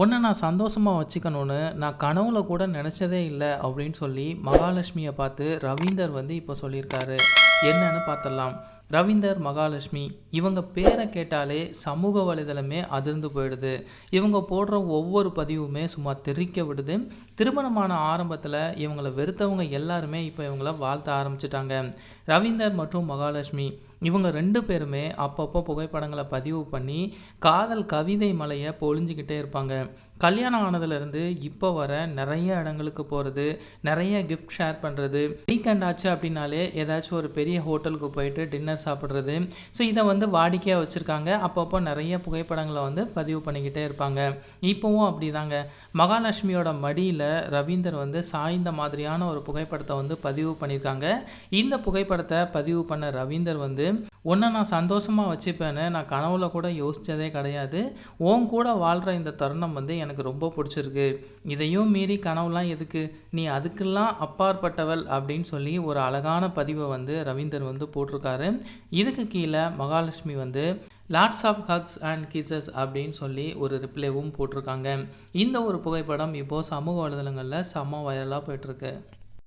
உன்னை நான் சந்தோஷமாக வச்சுக்கணும்னு நான் கனவுல கூட நினச்சதே இல்லை அப்படின்னு சொல்லி மகாலட்சுமியை பார்த்து ரவீந்தர் வந்து இப்போ சொல்லியிருக்காரு. என்னன்னு பார்த்துடலாம். ரவீந்தர் மகாலட்சுமி இவங்க பேரை கேட்டாலே சமூக வலைதளமே அதிர்ந்து போயிடுது. இவங்க போடுற ஒவ்வொரு பதிவுமே சும்மா தெரிக்க விடுது. திருமணமான ஆரம்பத்தில் இவங்களை வெறுத்தவங்க எல்லாருமே இப்போ இவங்கள வாழ்த்த ஆரம்பிச்சிட்டாங்க. ரவீந்தர் மற்றும் மகாலட்சுமி இவங்க ரெண்டு பேருமே அப்பப்போ புகைப்படங்களை பதிவு பண்ணி காதல் கவிதை மலையை பொழிஞ்சிக்கிட்டே இருப்பாங்க. கல்யாணம் ஆனதுலேருந்து இப்போ வர நிறைய இடங்களுக்கு போகிறது நிறைய கிஃப்ட் ஷேர் பண்ணுறது வீக்கெண்ட் ஆச்சு அப்படின்னாலே ஏதாச்சும் ஒரு பெரிய ஹோட்டலுக்கு போயிட்டு டின்னர் சாப்பிட்றது. ஸோ இதை வந்து வாடிக்கையாக வச்சுருக்காங்க. அப்பப்போ நிறைய புகைப்படங்களை வந்து பதிவு பண்ணிக்கிட்டே இருப்பாங்க. இப்போவும் அப்படிதாங்க. மகாலட்சுமியோட மடியில் ரவீந்தர் வந்து சாய்ந்த மாதிரியான ஒரு புகைப்படத்தை வந்து பதிவு பண்ணியிருக்காங்க இந்த புகைப்படத்தை பதிவு பண்ண ரவீந்தர் வந்து உன்னை நான் சந்தோஷமாக வச்சுப்பேன்னு நான் கனவுல கூட யோசித்ததே கிடையாது. உன் கூட வாழ்கிற இந்த தருணம் வந்து எனக்கு ரொம்ப பிடிச்சிருக்கு. இதையும் மீறி கனவுலாம் எதுக்கு? நீ அதுக்கெல்லாம் அப்பாற்பட்டவள். அப்படின்னு சொல்லி ஒரு அழகான பதிவை வந்து ரவீந்தர் வந்து போட்டிருக்காரு. இதுக்கு கீழே மகாலட்சுமி வந்து lots of hugs and kisses அப்படின்னு சொல்லி ஒரு ரிப்ளைவும் போட்டிருக்காங்க. இந்த ஒரு புகைப்படம் இப்போது சமூக வலைதளங்களில் செம்ம வைரலாக போயிட்டுருக்கு.